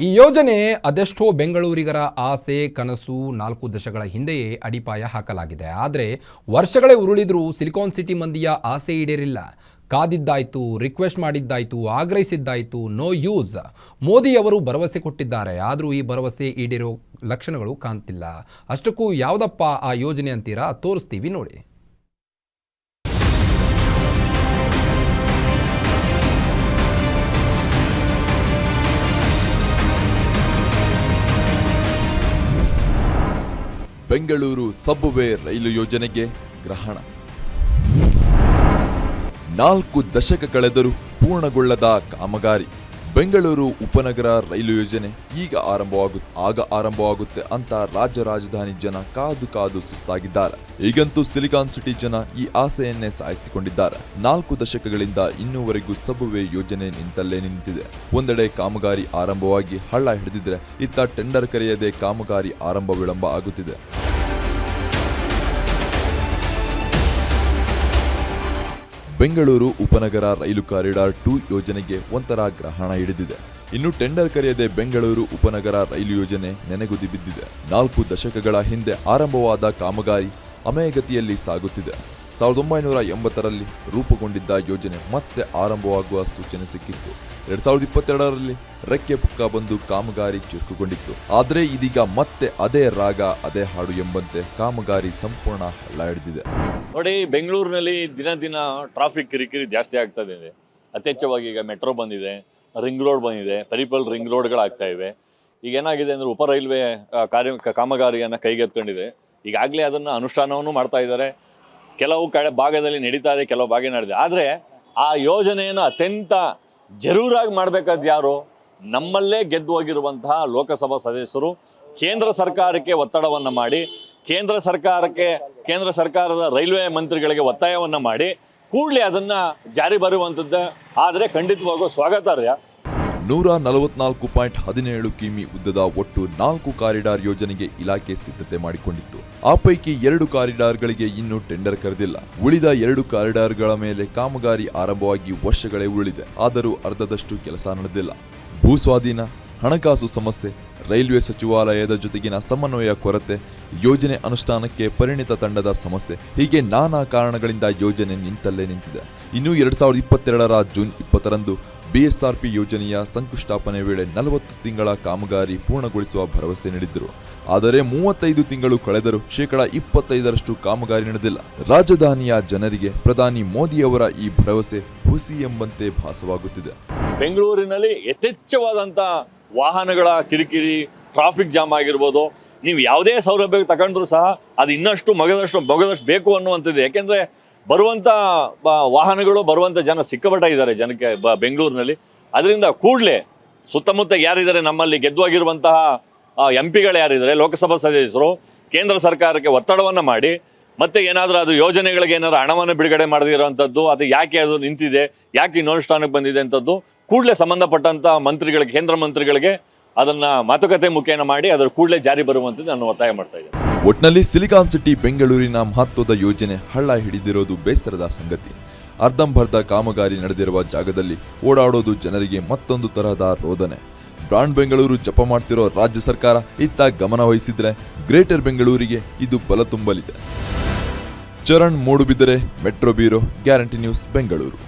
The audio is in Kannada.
ಈ ಯೋಜನೆ ಅದೆಷ್ಟೋ ಬೆಂಗಳೂರಿಗರ ಆಸೆ, ಕನಸು ನಾಲ್ಕು ದಶಕಗಳ ಹಿಂದೆಯೇ ಅಡಿಪಾಯ ಹಾಕಲಾಗಿದೆ. ಆದರೆ ವರ್ಷಗಳೇ ಉರುಳಿದರೂ ಸಿಲಿಕಾನ್ ಸಿಟಿ ಮಂದಿಯ ಆಸೆ ಈಡೇರಿಲ್ಲ. ಕಾದಿದ್ದಾಯ್ತು, ರಿಕ್ವೆಸ್ಟ್ ಮಾಡಿದ್ದಾಯ್ತು, ಆಗ್ರಹಿಸಿದ್ದಾಯ್ತು, ನೋ ಯೂಸ್. ಮೋದಿಯವರು ಭರವಸೆ ಕೊಟ್ಟಿದ್ದಾರೆ. ಆದರೂ ಈ ಭರವಸೆ ಈಡೇರೋ ಲಕ್ಷಣಗಳು ಕಾಣ್ತಿಲ್ಲ. ಅಷ್ಟಕ್ಕೂ ಯಾವುದಪ್ಪ ಆ ಯೋಜನೆ ಅಂತೀರಾ? ತೋರಿಸ್ತೀವಿ ನೋಡಿ. ಬೆಂಗಳೂರು ಸಬ್ವೇ ರೈಲು ಯೋಜನೆಗೆ ಗ್ರಹಣ. ನಾಲ್ಕು ದಶಕ ಕಳೆದರೂ ಪೂರ್ಣಗೊಳ್ಳದ ಕಾಮಗಾರಿ. ಬೆಂಗಳೂರು ಉಪನಗರ ರೈಲು ಯೋಜನೆ ಈಗ ಆರಂಭವಾಗು ಆಗ ಆರಂಭವಾಗುತ್ತೆ ಅಂತ ರಾಜ್ಯ ರಾಜಧಾನಿ ಜನ ಕಾದು ಕಾದು ಸುಸ್ತಾಗಿದ್ದಾರೆ. ಈಗಂತೂ ಸಿಲಿಕಾನ್ ಸಿಟಿ ಜನ ಈ ಆಸೆಯನ್ನೇ ಸಾಯಿಸಿಕೊಂಡಿದ್ದಾರೆ. ನಾಲ್ಕು ದಶಕಗಳಿಂದ ಇನ್ನೂವರೆಗೂ ಸಬ್ವೇ ಯೋಜನೆ ನಿಂತಲ್ಲೇ ನಿಂತಿದೆ. ಒಂದೆಡೆ ಕಾಮಗಾರಿ ಆರಂಭವಾಗಿ ಹಳ್ಳ ಹಿಡಿದಿದ್ರೆ ಇತ್ತ ಟೆಂಡರ್ ಕರೆಯದೆ ಕಾಮಗಾರಿ ಆರಂಭ ವಿಳಂಬ ಆಗುತ್ತಿದೆ. ಬೆಂಗಳೂರು ಉಪನಗರ ರೈಲು ಕಾರಿಡಾರ್ ಟೂ ಯೋಜನೆಗೆ ಒಂಥರ ಗ್ರಹಣ ಹಿಡಿದಿದೆ. ಇನ್ನು ಟೆಂಡರ್ ಕರೆಯದೆ ಬೆಂಗಳೂರು ಉಪನಗರ ರೈಲು ಯೋಜನೆ ನೆನೆಗುದಿ ಬಿದ್ದಿದೆ. ನಾಲ್ಕು ದಶಕಗಳ ಹಿಂದೆ ಆರಂಭವಾದ ಕಾಮಗಾರಿ ಅಮಯಗತಿಯಲ್ಲಿ ಸಾಗುತ್ತಿದೆ. ಸಾವಿರದ ಒಂಬೈನೂರ ಎಂಬತ್ತರಲ್ಲಿ ರೂಪುಗೊಂಡಿದ್ದ ಯೋಜನೆ ಮತ್ತೆ ಆರಂಭವಾಗುವ ಸೂಚನೆ ಸಿಕ್ಕಿತ್ತು. ಎರಡ್ ಸಾವಿರದ ಇಪ್ಪತ್ತೆರಡರಲ್ಲಿ ರೆಕ್ಕೆ ಪುಕ್ಕ ಬಂದು ಕಾಮಗಾರಿ ಚುರುಕುಗೊಂಡಿತ್ತು. ಆದರೆ ಇದೀಗ ಮತ್ತೆ ಅದೇ ರಾಗ, ಅದೇ ಹಾಡು ಎಂಬಂತೆ ಕಾಮಗಾರಿ ಸಂಪೂರ್ಣ ಹಳ್ಳ ಹಿಡಿದಿದೆ. ನೋಡಿ, ಬೆಂಗಳೂರಿನಲ್ಲಿ ದಿನ ದಿನ ಟ್ರಾಫಿಕ್ ಕಿರಿಕಿರಿ ಜಾಸ್ತಿ ಆಗ್ತಾ ಇದೆ. ಯಥೇಚ್ಛವಾಗಿ ಈಗ ಮೆಟ್ರೋ ಬಂದಿದೆ ರಿಂಗ್ ರೋಡ್ ಬಂದಿದೆ ಪರಿಪಲ್ ರಿಂಗ್ ರೋಡ್ಗಳಾಗ್ತಾ ಇವೆ. ಈಗ ಏನಾಗಿದೆ ಅಂದರೆ ಉಪ ರೈಲ್ವೆ ಕಾರ್ಯ, ಕಾಮಗಾರಿಯನ್ನು ಕೈಗೆತ್ಕೊಂಡಿದೆ ಈಗಾಗಲೇ ಅದನ್ನು ಅನುಷ್ಠಾನವನ್ನು ಮಾಡ್ತಾ ಇದ್ದಾರೆ. ಕೆಲವು ಕಡೆ ಭಾಗದಲ್ಲಿ ನಡೀತಾ ಇದೆ, ಕೆಲವು ಭಾಗ ನಡೆದಿದೆ. ಆದರೆ ಆ ಯೋಜನೆಯನ್ನು ಅತ್ಯಂತ ಜರೂರಾಗಿ ಮಾಡಬೇಕಾದ ಯಾರು? ನಮ್ಮಲ್ಲೇ ಗೆದ್ದು ಹೋಗಿರುವಂತಹ ಲೋಕಸಭಾ ಸದಸ್ಯರು, ಕೇಂದ್ರ ಸರ್ಕಾರಕ್ಕೆ ಒತ್ತಡವನ್ನು ಮಾಡಿ, ಕೇಂದ್ರ ಸರ್ಕಾರಕ್ಕೆ, ಕೇಂದ್ರ ಸರ್ಕಾರದ ರೈಲ್ವೆ ಮಂತ್ರಿಗಳಿಗೆ ಒತ್ತಾಯವನ್ನು ಮಾಡಿ, ಕೂಡಲೇ ಅದನ್ನು ಜಾರಿ ಬರುವಂಥದ್ದು ಆದರೆ ಖಂಡಿತವಾಗೂ ಸ್ವಾಗತಾರ್ಹ. ನೂರ ನಲವತ್ನಾಲ್ಕು ಪಾಯಿಂಟ್ ಹದಿನೇಳು ಕಿಮಿ ಉದ್ದದ ಒಟ್ಟು ನಾಲ್ಕು ಕಾರಿಡಾರ್ ಯೋಜನೆಗೆ ಇಲಾಖೆ ಸಿದ್ಧತೆ ಮಾಡಿಕೊಂಡಿತ್ತು. ಆ ಪೈಕಿ ಎರಡು ಕಾರಿಡಾರ್ಗಳಿಗೆ ಇನ್ನೂ ಟೆಂಡರ್ ಕರೆದಿಲ್ಲ. ಉಳಿದ ಎರಡು ಕಾರಿಡಾರ್ಗಳ ಮೇಲೆ ಕಾಮಗಾರಿ ಆರಂಭವಾಗಿ ವರ್ಷಗಳೇ ಉಳಿದೆ ಆದರೂ ಅರ್ಧದಷ್ಟು ಕೆಲಸ ನಡೆದಿಲ್ಲ. ಭೂಸ್ವಾಧೀನ ಹಣಕಾಸು ಸಮಸ್ಯೆ, ರೈಲ್ವೆ ಸಚಿವಾಲಯದ ಜೊತೆಗಿನ ಸಮನ್ವಯ ಕೊರತೆ, ಯೋಜನೆ ಅನುಷ್ಠಾನಕ್ಕೆ ಪರಿಣಿತ ತಂಡದ ಸಮಸ್ಯೆ, ಹೀಗೆ ನಾನಾ ಕಾರಣಗಳಿಂದ ಯೋಜನೆ ನಿಂತಲ್ಲೇ ನಿಂತಿದೆ. ಇನ್ನು ಎರಡು ಸಾವಿರದ ಇಪ್ಪತ್ತೆರಡರ ಜೂನ್ ಇಪ್ಪತ್ತರಂದು ಬಿಎಸ್ಆರ್ಪಿ ಯೋಜನೆಯ ಸಂಕುಷ್ಟಾಪನೆ ವೇಳೆ ನಲವತ್ತು ತಿಂಗಳ ಕಾಮಗಾರಿ ಪೂರ್ಣಗೊಳಿಸುವ ಭರವಸೆ ನೀಡಿದ್ದರು ಆದರೆ ಮೂವತ್ತೈದು ತಿಂಗಳು ಕಳೆದರೂ ಶೇಕಡ ಇಪ್ಪತ್ತೈದರಷ್ಟು ಕಾಮಗಾರಿ ನಡೆದಿಲ್ಲ. ರಾಜಧಾನಿಯ ಜನರಿಗೆ ಪ್ರಧಾನಿ ಮೋದಿಯವರ ಈ ಭರವಸೆ ಹುಸಿ ಎಂಬಂತೆ ಭಾಸವಾಗುತ್ತಿದೆ. ಬೆಂಗಳೂರಿನಲ್ಲಿ ಯಥೇಚ್ಛವಾದಂಥ ವಾಹನಗಳ ಕಿರಿಕಿರಿ, ಟ್ರಾಫಿಕ್ ಜಾಮ್ ಆಗಿರ್ಬೋದು, ನೀವು ಯಾವುದೇ ಸೌಲಭ್ಯ ತಗೊಂಡ್ರು ಸಹ ಅದು ಇನ್ನಷ್ಟು ಮಗದಷ್ಟು ಮಗದಷ್ಟು ಬೇಕು ಅನ್ನುವಂಥದ್ದು. ಯಾಕೆಂದರೆ ಬರುವಂಥ ವಾಹನಗಳು ಬರುವಂಥ ಜನ ಸಿಕ್ಕಬಟ್ಟ ಇದ್ದಾರೆ ಜನಕ್ಕೆ, ಬ, ಬೆಂಗಳೂರಿನಲ್ಲಿ. ಅದರಿಂದ ಕೂಡಲೇ ಸುತ್ತಮುತ್ತ ಯಾರಿದ್ದಾರೆ ನಮ್ಮಲ್ಲಿ ಗೆದ್ದುವಾಗಿರುವಂತಹ ಎಂ ಪಿಗಳು ಯಾರಿದ್ದಾರೆ, ಲೋಕಸಭಾ ಸದಸ್ಯರು, ಕೇಂದ್ರ ಸರ್ಕಾರಕ್ಕೆ ಒತ್ತಡವನ್ನು ಮಾಡಿ, ಮತ್ತೆ ಏನಾದರೂ ಅದು ಯೋಜನೆಗಳಿಗೆ ಏನಾದರೂ ಹಣವನ್ನು ಬಿಡುಗಡೆ ಮಾಡದಿರುವಂಥದ್ದು ಅದು ಯಾಕೆ ಅದು ನಿಂತಿದೆ, ಯಾಕೆ ಇನ್ನು ಅನುಷ್ಠಾನಕ್ಕೆ ಬಂದಿದೆ ಅಂಥದ್ದು ಕೂಡಲೇ ಸಂಬಂಧಪಟ್ಟಂಥ ಮಂತ್ರಿಗಳಿಗೆ, ಕೇಂದ್ರ ಮಂತ್ರಿಗಳಿಗೆ ಅದನ್ನು ಮಾತುಕತೆ ಮುಖೇನ ಮಾಡಿ ಅದರ ಕೂಡಲೇ ಜಾರಿ ಬರುವಂಥದ್ದು ನಾನು ಒತ್ತಾಯ ಮಾಡ್ತಾ ಇದ್ದೇನೆ. ಒಟ್ನಲ್ಲಿ ಸಿಲಿಕಾನ್ ಸಿಟಿ ಬೆಂಗಳೂರಿನ ಮಹತ್ವದ ಯೋಜನೆ ಹಳ್ಳ ಹಿಡಿದಿರೋದು ಬೇಸರದ ಸಂಗತಿ. ಅರ್ಧಂಬರ್ಧ ಕಾಮಗಾರಿ ನಡೆದಿರುವ ಜಾಗದಲ್ಲಿ ಓಡಾಡೋದು ಜನರಿಗೆ ಮತ್ತೊಂದು ತರಹದ ರೋದನೆ. ಬ್ರಾಂಡ್ ಬೆಂಗಳೂರು ಜಪ ಮಾಡ್ತಿರೋ ರಾಜ್ಯ ಸರ್ಕಾರ ಇತ್ತ ಗಮನ ವಹಿಸಿದ್ರೆ ಗ್ರೇಟರ್ ಬೆಂಗಳೂರಿಗೆ ಇದು ಬಲ ತುಂಬಲಿದೆ. Charan Moodbidri metro bureau, guarantee news Bengaluru.